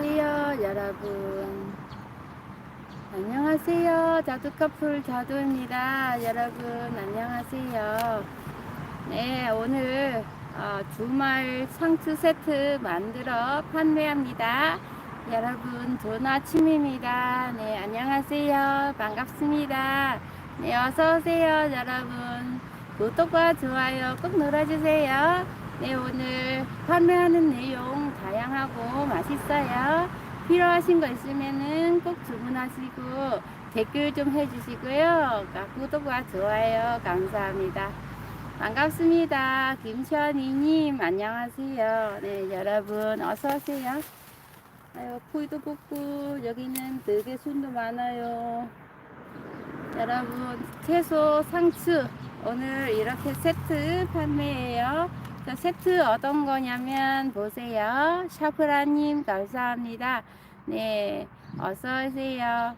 안녕하세요, 여러분. 안녕하세요. 자두커플 자두입니다. 여러분, 안녕하세요. 네, 오늘 어, 주말 상추 세트 만들어 판매합니다. 여러분, 좋은 아침입니다. 네, 안녕하세요. 반갑습니다. 네, 어서오세요, 여러분. 구독과 좋아요 꼭 눌러주세요. 네, 오늘 판매하는 내용 다양하고 맛있어요. 필요하신 거 있으면은 꼭 주문하시고 댓글 좀 해주시고요. 아, 구독과 좋아요 감사합니다. 반갑습니다. 김시환이님 안녕하세요. 네, 여러분 어서 오세요. 아유, 포이도 뽑고 여기는 되게 순도 많아요. 여러분 채소 상추 오늘 이렇게 세트 판매해요. 저 세트 어떤 거냐면 보세요. 샤프라님 감사합니다. 네, 어서 오세요.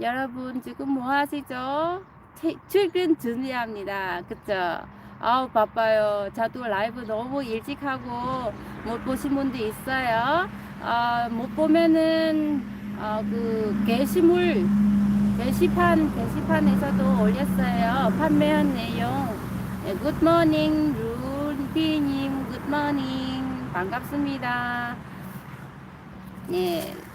여러분 지금 뭐 하시죠? 태- 출근 준비합니다. 그쵸? 아우 바빠요. 저도 라이브 너무 일찍 하고 못 보신 분도 있어요. 어, 못 보면은 어, 그 게시물 게시판 게시판에서도 올렸어요. 판매한 내용. 네, 굿모닝 루 피님 굿모닝 반갑습니다. 네.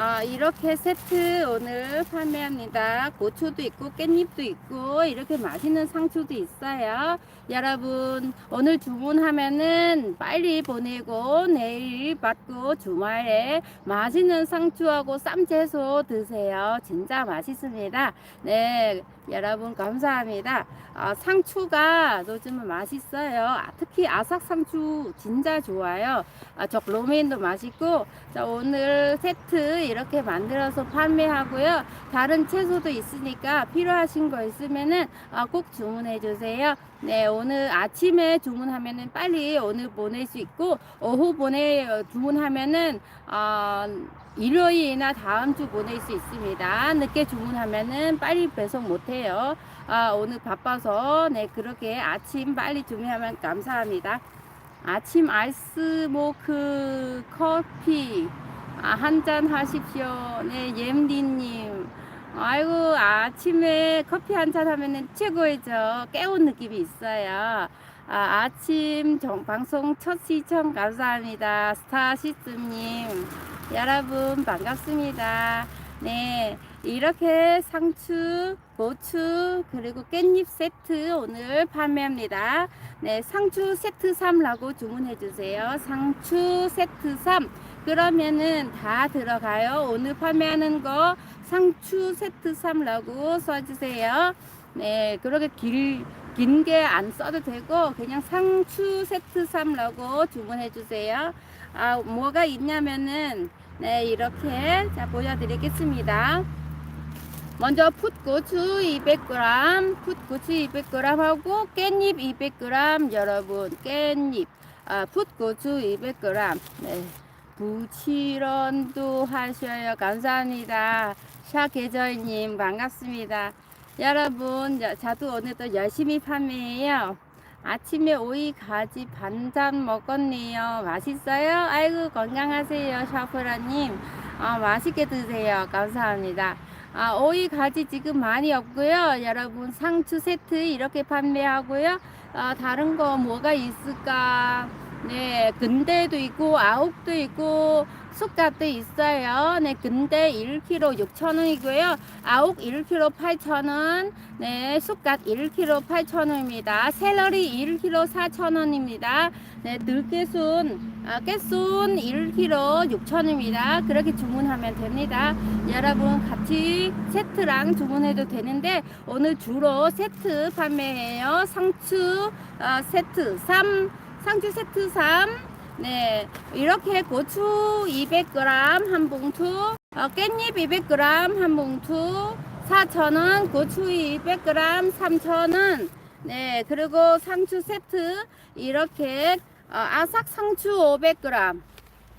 아, 이렇게 세트 오늘 판매합니다. 고추도 있고 깻잎도 있고 이렇게 맛있는 상추도 있어요. 여러분 오늘 주문하면은 빨리 보내고 내일 받고 주말에 맛있는 상추하고 쌈채소 드세요. 진짜 맛있습니다. 네, 여러분 감사합니다. 아, 상추가 요즘은 맛있어요. 아, 특히 아삭 상추 진짜 좋아요. 아, 저 로메인도 맛있고 자, 오늘 세트 이렇게 만들어서 판매하고요. 다른 채소도 있으니까 필요하신 거 있으면은 아, 꼭 주문해 주세요. 네, 오늘 아침에 주문하면은 빨리 오늘 보낼 수 있고 오후 보내 주문하면은 어, 일요일이나 다음 주 보낼 수 있습니다. 늦게 주문하면은 빨리 배송 못 해요. 아, 오늘 바빠서 네, 그렇게 아침 빨리 주문하면 감사합니다. 아침 아이스모크 커피 아, 한잔 하십시오. 네, 옌디님. 아이고, 아침에 커피 한 잔 하면은 최고이죠. 깨운 느낌이 있어요. 아, 아침 정, 방송 첫 시청 감사합니다. 스타시스님. 여러분, 반갑습니다. 네, 이렇게 상추, 고추, 그리고 깻잎 세트 오늘 판매합니다. 네, 상추 세트 3라고 주문해 주세요. 상추 세트 3. 그러면은 다 들어가요. 오늘 판매하는 거 상추 세트 3라고 써주세요. 네, 그렇게 길, 긴 게 안 써도 되고, 그냥 상추 세트 3라고 주문해 주세요. 아, 뭐가 있냐면은, 네, 이렇게, 자, 보여드리겠습니다. 먼저 풋고추 200g, 풋고추 200g 하고 깻잎 200g 여러분 깻잎 아, 풋고추 200g 네. 부치런도 하셔요 감사합니다 샤계절님 반갑습니다 여러분 자, 저도 오늘도 열심히 판매해요 아침에 오이 가지 반잔 먹었네요 맛있어요? 아이고 건강하세요 샤프라님 아, 맛있게 드세요 감사합니다 아, 오이 가지 지금 많이 없고요. 여러분 상추 세트 이렇게 판매하고요. 아, 다른 거 뭐가 있을까? 네, 근대도 있고 아욱도 있고 쑥갓도 있어요. 네, 근대 1kg 6,000원이고요. 아욱 1kg 8,000원. 네, 쑥갓 1kg 8,000원입니다. 샐러리 1kg 4,000원입니다. 네, 들깨순, 아, 깨순 1kg 6,000원입니다. 그렇게 주문하면 됩니다. 여러분 같이 세트랑 주문해도 되는데 오늘 주로 세트 판매해요. 상추 어, 세트 3, 상추 세트 3. 네, 이렇게 고추 200g 한 봉투, 어, 깻잎 200g 한 봉투, 4,000원, 고추 200g 3,000원. 네, 그리고 상추 세트 이렇게 어, 아삭 상추 500g.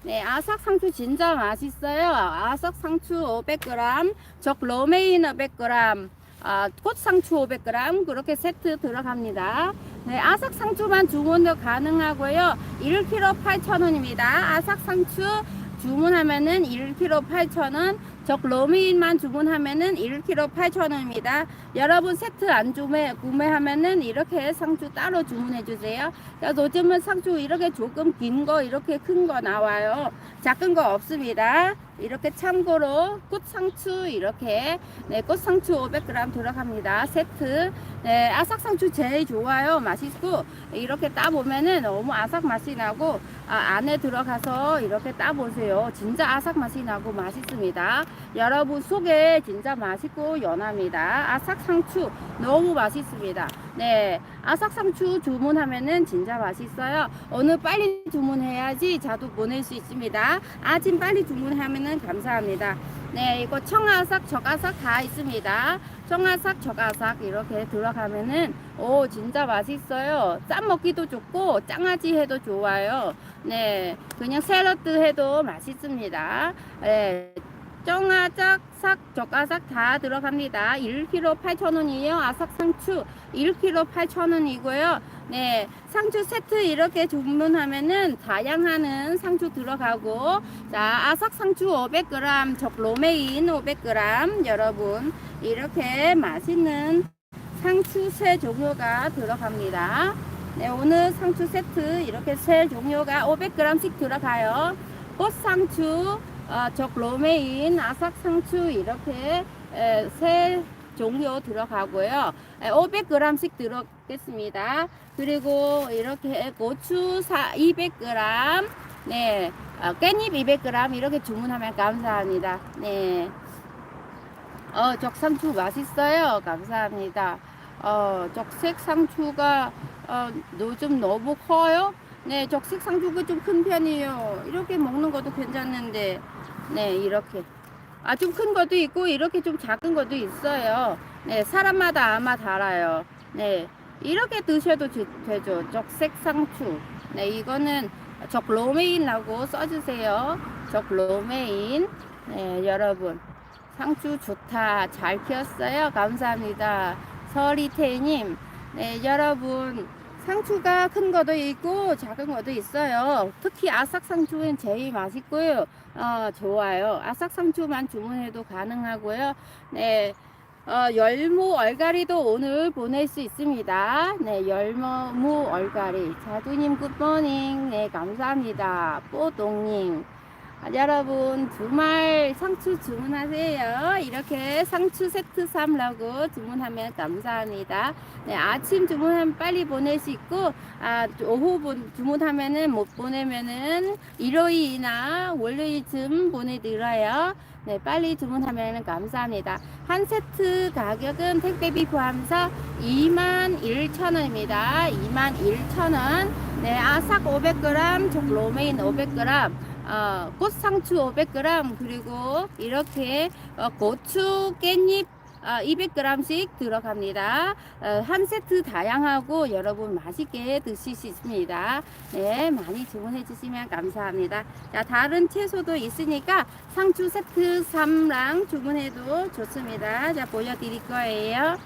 네, 아삭 상추 진짜 맛있어요. 아삭 상추 500g, 적 로메인 500g, 아, 꽃상추 500g 그렇게 세트 들어갑니다. 네, 아삭 상추만 주문도 가능하고요. 1kg 8,000원입니다. 아삭 상추 주문하면은 1kg 8,000원. 적 로미인만 주문하면은 1kg 8,000원입니다. 여러분 세트 안 주매 구매하면은 이렇게 상추 따로 주문해 주세요. 야, 요즘은 상추 이렇게 조금 긴 거 이렇게 큰 거 나와요. 작은 거 없습니다. 이렇게 참고로 꽃상추 이렇게 네, 꽃상추 500g 들어갑니다. 세트. 네, 아삭 상추 제일 좋아요. 맛있고 이렇게 따 보면은 너무 아삭 맛이 나고 아, 안에 들어가서 이렇게 따 보세요. 진짜 아삭 맛이 나고 맛있습니다. 여러분 속에 진짜 맛있고 연합니다. 아삭 상추 너무 맛있습니다. 네, 아삭 상추 주문하면은 진짜 맛있어요. 오늘 빨리 주문해야지 자두 보낼 수 있습니다. 아침 빨리 주문하면은 감사합니다. 네, 이거 청아삭, 적아삭 다 있습니다. 청아삭, 적아삭 이렇게 들어가면은 오 진짜 맛있어요. 쌈 먹기도 좋고 짱아지 해도 좋아요. 네, 그냥 샐러드 해도 맛있습니다. 네, 정아삭, 삭, 적아삭 다 들어갑니다. 1kg 8,000원이에요. 아삭 상추 1kg 8,000원이고요. 네, 상추 세트 이렇게 주문하면은 다양한 상추 들어가고 자, 아삭 상추 500g, 적 로메인 500g 여러분 이렇게 맛있는 상추 세 종류가 들어갑니다. 네, 오늘 상추 세트 이렇게 세 종류가 500g씩 들어가요. 꽃상추, 어, 적 로메인, 아삭 상추 이렇게 에, 세 종류 들어가고요. 500g씩 들어겠습니다. 그리고 이렇게 고추 사 200g, 네, 어, 깻잎 200g 이렇게 주문하면 감사합니다. 네. 어, 적상추 맛있어요. 감사합니다. 어, 적색 상추가 어, 요즘 너무 커요. 네, 적색 상추가 좀 큰 편이에요. 이렇게 먹는 것도 괜찮은데, 네, 이렇게. 아, 좀 큰 것도 있고, 이렇게 좀 작은 것도 있어요. 네, 사람마다 아마 달아요. 네, 이렇게 드셔도 지- 되죠. 적색 상추. 네, 이거는 적 로메인이라고 써주세요. 적 로메인. 네, 여러분. 상추 좋다. 잘 키웠어요. 감사합니다. 서리태님. 네, 여러분. 상추가 큰 것도 있고 작은 것도 있어요. 특히 아삭 상추는 제일 맛있고요. 어, 좋아요. 아삭 상추만 주문해도 가능하고요. 네. 어, 열무 얼갈이도 오늘 보낼 수 있습니다. 네, 열무 얼갈이. 자두님 굿모닝. 네, 감사합니다. 뽀동님. 아, 여러분 주말 상추 주문하세요. 이렇게 상추 세트 삼라고 주문하면 감사합니다. 네, 아침 주문하면 빨리 보낼 수 있고 아, 오후 본- 주문하면은 못 보내면은 일요일이나 월요일쯤 보내드려요. 네, 빨리 주문하면 감사합니다. 한 세트 가격은 택배비 포함해서 21,000원입니다. 21,000원. 네, 아삭 500g, 적 로메인 500g, 어, 꽃상추 500g, 그리고 이렇게 어, 고추, 깻잎 어, 200g씩 들어갑니다. 어, 한 세트 다양하고 여러분 맛있게 드실 수 있습니다. 네, 많이 주문해 주시면 감사합니다. 자, 다른 채소도 있으니까 상추 세트 3랑 주문해도 좋습니다. 자, 보여드릴 거예요.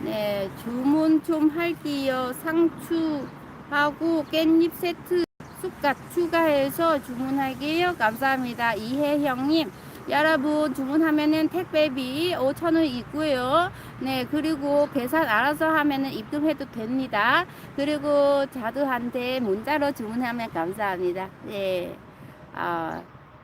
네, 주문 좀 할게요. 상추하고 깻잎 세트 쑥갓 추가해서 주문할게요. 감사합니다. 이혜형님. 여러분 주문하면은 택배비 5,000원 있고요. 네, 그리고 계산 알아서 하면은 입금해도 됩니다. 그리고 자두한테 문자로 주문하면 감사합니다. 네. 아,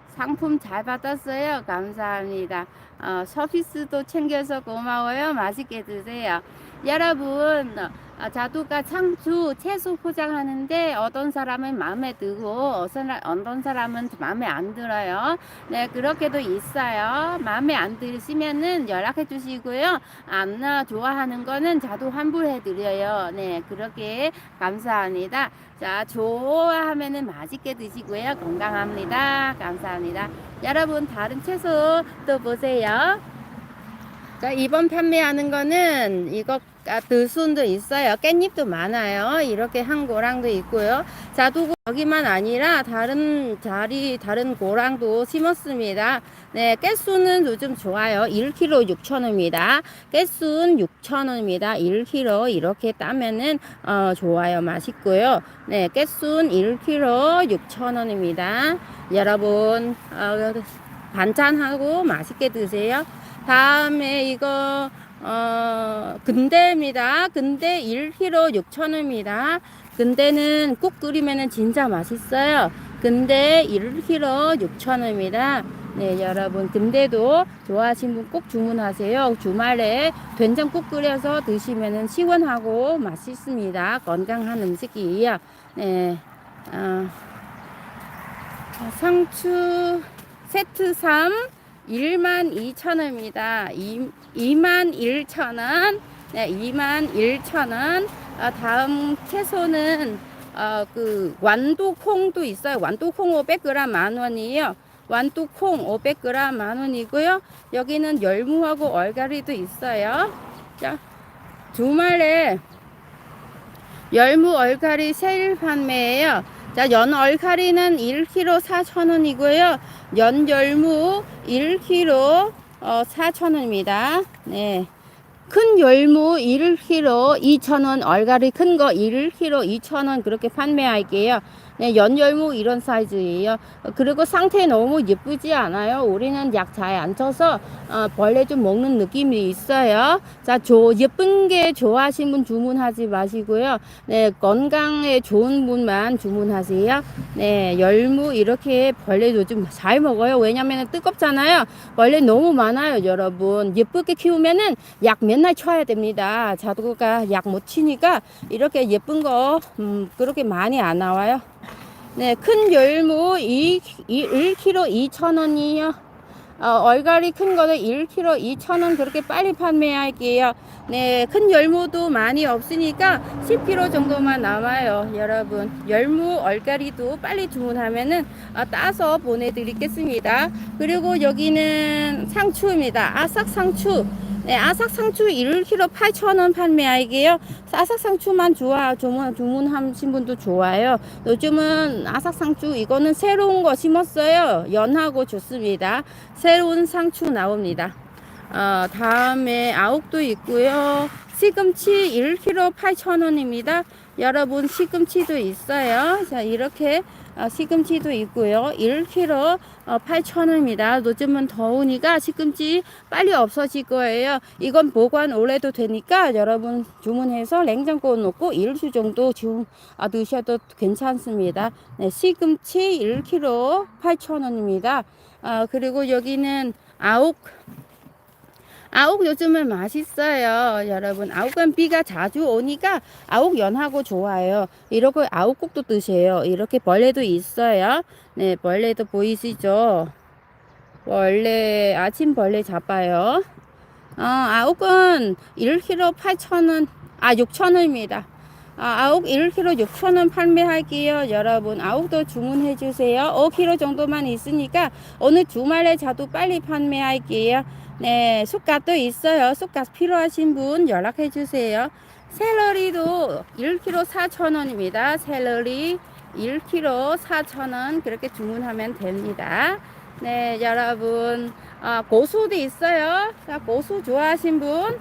상품 잘 받았어요. 감사합니다. 어, 서비스도 챙겨서 고마워요. 맛있게 드세요. 여러분, 어, 자두가 상추 채소 포장하는데 어떤 사람은 마음에 들고 어떤 사람은 마음에 안 들어요. 네, 그렇게도 있어요. 마음에 안 드시면은 연락해 주시고요. 안나 좋아하는 거는 자두 환불해 드려요. 네, 그렇게 감사합니다. 자, 좋아하면은 맛있게 드시고요. 건강합니다. 감사합니다. 여러분, 다른 채소 또 보세요. 자, 이번 판매하는 거는 이거 아, 들순도 있어요. 깻잎도 많아요. 이렇게 한 고랑도 있고요. 자두 여기만 아니라 다른 자리 다른 고랑도 심었습니다. 네, 깨순은 요즘 좋아요. 1kg 6,000원입니다. 깨순 6,000원입니다. 1kg 이렇게 따면은 어, 좋아요. 맛있고요. 네, 깨순 1kg 6,000원입니다. 여러분 어, 반찬하고 맛있게 드세요. 다음에 이거 어, 근대입니다. 근대 1kg 6,000원입니다. 근대는 국 끓이면은 진짜 맛있어요. 근대 1kg 6,000원입니다. 네, 여러분. 근대도 좋아하시는 분꼭 주문하세요. 주말에 된장국 끓여서 드시면은 시원하고 맛있습니다. 건강한 음식이에요. 네. 어, 상추 세트 3 12,000원입니다. 21,000원. 네, 21,000원. 아, 다음 채소는 어, 그 완두콩도 있어요. 완두콩 500g 만 원이에요. 완두콩 500g 만 원이고요. 여기는 열무하고 얼갈이도 있어요. 자, 주말에 열무 얼갈이 세일 판매예요. 자, 연 얼갈이는 1kg 4,000원이고요. 연 열무 1kg 어, 4,000원입니다. 네. 큰 열무 1kg 2,000원, 얼갈이 큰 거 1kg 2,000원 그렇게 판매할게요. 네, 연열무 이런 사이즈예요. 어, 그리고 상태 너무 예쁘지 않아요. 우리는 약 잘 안 쳐서 어, 벌레 좀 먹는 느낌이 있어요. 자, 조, 예쁜 게 좋아하시는 분 주문하지 마시고요. 네, 건강에 좋은 분만 주문하세요. 네, 열무 이렇게 벌레 요즘 잘 먹어요. 왜냐면 뜨겁잖아요. 벌레 너무 많아요, 여러분. 예쁘게 키우면은 약 맨날 쳐야 됩니다. 자두가 약 못 치니까 이렇게 예쁜 거 음, 그렇게 많이 안 나와요. 네, 큰 열무 2, 1kg 2,000원이요. 어, 얼갈이 큰 거는 1kg 2,000원 그렇게 빨리 판매할게요. 네, 큰 열무도 많이 없으니까 10kg 정도만 남아요, 여러분. 열무, 얼갈이도 빨리 주문하면은 어, 따서 보내드리겠습니다. 그리고 여기는 상추입니다. 아삭 상추. 네, 아삭 상추 1kg 8,000원 판매할게요. 아삭 상추만 좋아 주문 주문하신 분도 좋아요. 요즘은 아삭 상추 이거는 새로운 거 심었어요. 연하고 좋습니다. 새로운 상추 나옵니다. 어, 다음에 아욱도 있고요. 시금치 1kg 8,000원입니다. 여러분 시금치도 있어요. 자, 이렇게 어, 시금치도 있고요. 1kg 어, 8,000원입니다. 요즘은 더우니까 시금치 빨리 없어질 거예요. 이건 보관 오래도 되니까 여러분 주문해서 냉장고에 놓고 일주 정도 지금 아, 드셔도 괜찮습니다. 네, 시금치 1kg 8,000원입니다. 어, 그리고 여기는 아욱 아욱 요즘은 맛있어요. 여러분, 아욱은 비가 자주 오니까 아욱 연하고 좋아요. 이렇게 아욱국도 드세요. 이렇게 벌레도 있어요. 네, 벌레도 보이시죠? 벌레, 아침 벌레 잡아요. 어, 아욱은 1kg 8,000원, 아, 6,000원입니다. 아, 아욱 1kg 6,000원 판매할게요. 여러분, 아욱도 주문해 주세요. 5kg 정도만 있으니까 오늘 주말에 자도 빨리 판매할게요. 네, 쑥갓도 있어요. 쑥갓 필요하신 분 연락해 주세요. 샐러리도 1kg 4,000원입니다. 샐러리 1kg 4,000원 그렇게 주문하면 됩니다. 네, 여러분 아, 고수도 있어요. 자, 고수 좋아하신 분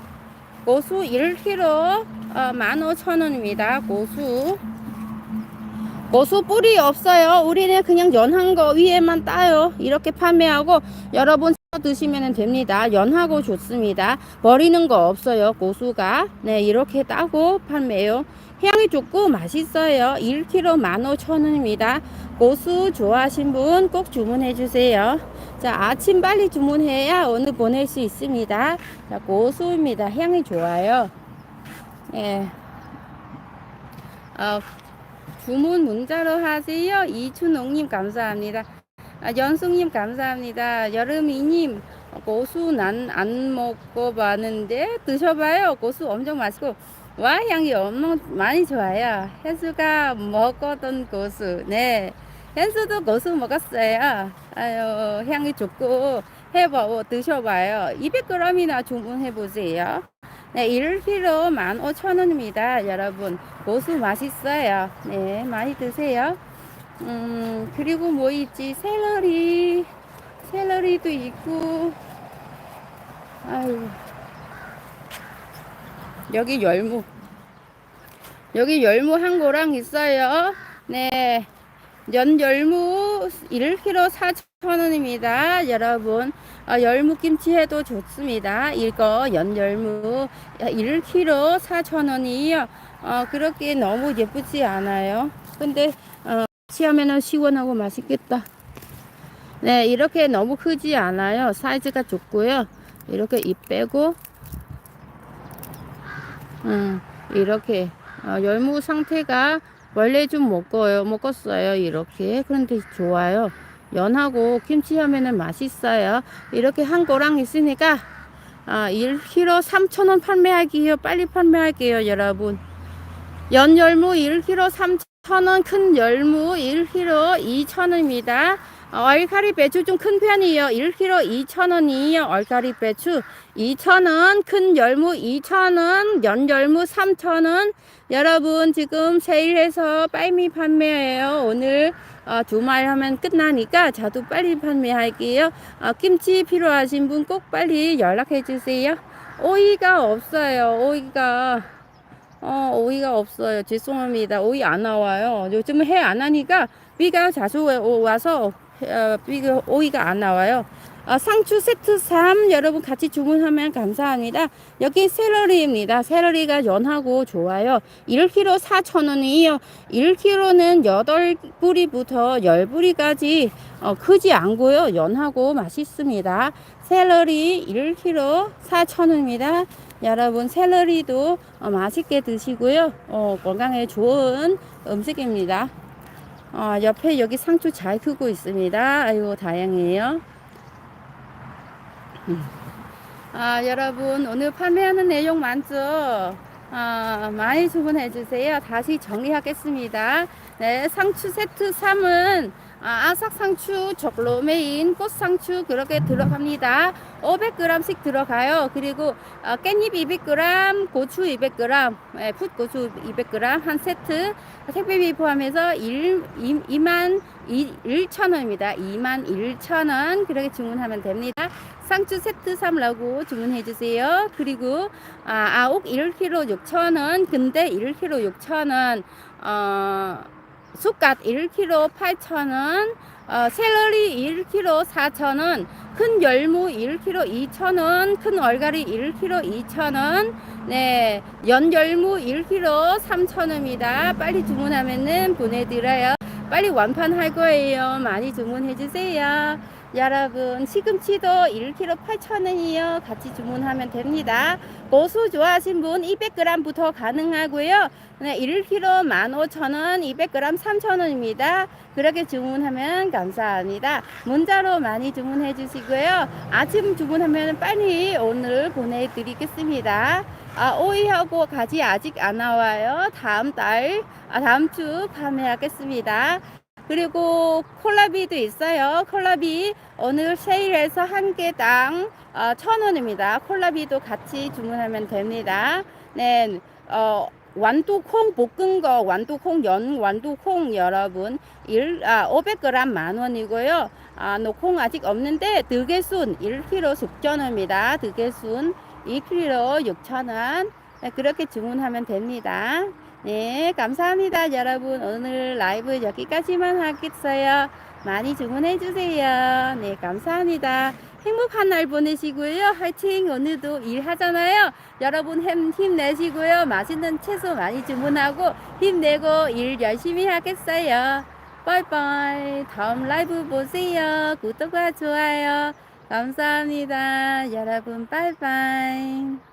고수 1kg 어, 15,000원입니다. 고수 고수 뿌리 없어요. 우리는 그냥 연한 거 위에만 따요. 이렇게 판매하고 여러분 드시면 됩니다. 연하고 좋습니다. 버리는 거 없어요. 고수가. 네, 이렇게 따고 판매요. 향이 좋고 맛있어요. 1kg 15,000원입니다. 고수 좋아하신 분 꼭 주문해 주세요. 자, 아침 빨리 주문해야 오늘 보낼 수 있습니다. 자, 고수입니다. 향이 좋아요. 예. 어, 주문 문자로 하세요. 이춘옥님 감사합니다. 아, 연숙님 감사합니다. 여름이님 고수 난 안 먹어봤는데 드셔봐요. 고수 엄청 맛있고 와 향이 엄청 많이 좋아요. 혜수가 먹었던 고수. 네, 혜수도 고수 먹었어요. 아유 향이 좋고 해봐 드셔봐요. 200g이나 주문해 보세요. 네, 1kg 15,000원입니다. 여러분, 고수 맛있어요. 네, 많이 드세요. 음, 그리고 뭐 있지? 샐러리, 샐러리도 있고, 아유, 여기 열무. 여기 열무 한 고랑 있어요. 네. 연 열무 1kg 4,000원입니다. 여러분, 아, 열무 김치 해도 좋습니다. 이거 연 열무 1kg 4,000원이에요. 어, 그렇게 너무 예쁘지 않아요. 근데, 어, 치하면은 시원하고 맛있겠다. 네, 이렇게 너무 크지 않아요. 사이즈가 좋고요. 이렇게 입 빼고, 음, 이렇게 어, 열무 상태가 원래 좀 먹어요. 먹었어요. 이렇게. 그런데 좋아요. 연하고 김치 하면은 맛있어요. 이렇게 한 고랑 있으니까 아, 1kg 3,000원 판매할게요. 빨리 판매할게요, 여러분. 연열무 1kg 3,000원, 큰 열무 1kg 2,000원입니다. 얼가리 배추 좀 큰 편이에요. 1kg 2,000원이에요. 얼가리 배추 2,000원, 큰 열무 2,000원, 연열무 3,000원. 여러분 지금 세일해서 빨리 판매해요. 오늘 어, 주말 하면 끝나니까 저도 빨리 판매할게요. 어, 김치 필요하신 분 꼭 빨리 연락해 주세요. 오이가 없어요. 오이가 어, 오이가 없어요. 죄송합니다. 오이 안 나와요. 요즘 해안 하니까 비가 자주 와서 어, 비가 오이가 안 나와요. 어, 상추 세트 3 여러분 같이 주문하면 감사합니다. 여기 샐러리입니다. 샐러리가 연하고 좋아요. 1kg 4,000원이에요. 1kg는 8뿌리부터 10뿌리까지 어, 크지 않고요. 연하고 맛있습니다. 샐러리 1kg 4,000원입니다. 여러분 샐러리도 어, 맛있게 드시고요. 어, 건강에 좋은 음식입니다. 어, 옆에 여기 상추 잘 크고 있습니다. 아이고 다양해요. 음. 아, 여러분 오늘 판매하는 내용 많죠? 아, 많이 주문해 주세요. 다시 정리하겠습니다. 네, 상추 세트 3은 아, 아삭 상추, 적로메인, 꽃상추 그렇게 들어갑니다. 500g씩 들어가요. 그리고 어, 깻잎 200g, 고추 200g, 예, 풋고추 200g 한 세트 택배비 포함해서 1, 2, 만 1,000원입니다. 2만 1,000원 그렇게 주문하면 됩니다. 상추 세트 3라고 주문해 주세요. 그리고 아, 아옥 1kg 6,000원, 근데 1kg 6,000원 어, 쑥갓 1kg 8,000원, 어, 샐러리 1kg 4,000원, 큰 열무 1kg 2,000원, 큰 얼갈이 1kg 2,000원, 네, 연열무 1kg 3,000원입니다. 빨리 주문하면은 보내드려요. 빨리 완판할 거예요. 많이 주문해 주세요. 여러분 시금치도 1kg 8,000원이요. 같이 주문하면 됩니다. 고수 좋아하신 분 200g부터 가능하고요. 네, 1kg 15,000원, 200g 3,000원입니다. 그렇게 주문하면 감사합니다. 문자로 많이 주문해 주시고요. 아침 주문하면 빨리 오늘 보내드리겠습니다. 아, 오이하고 가지 아직 안 나와요. 다음 달, 아, 다음 주 판매하겠습니다. 그리고 콜라비도 있어요. 콜라비 오늘 세일해서 한 개당 어, 천 원입니다. 콜라비도 같이 주문하면 됩니다. 네, 어, 완두콩 볶은 거, 완두콩 연 완두콩 여러분 1, 아, 500g 만 원이고요. 아, 노콩 아직 없는데 드개순 1kg 6,000원입니다. 드개순 2kg 6,000원. 네, 그렇게 주문하면 됩니다. 네, 감사합니다. 여러분, 오늘 라이브 여기까지만 하겠어요. 많이 주문해 주세요. 네, 감사합니다. 행복한 날 보내시고요. 화이팅! 오늘도 일하잖아요. 여러분 힘, 힘내시고요. 맛있는 채소 많이 주문하고 힘내고 일 열심히 하겠어요. 빠이빠이. 다음 라이브 보세요. 구독과 좋아요. 감사합니다. 여러분, 빠이빠이.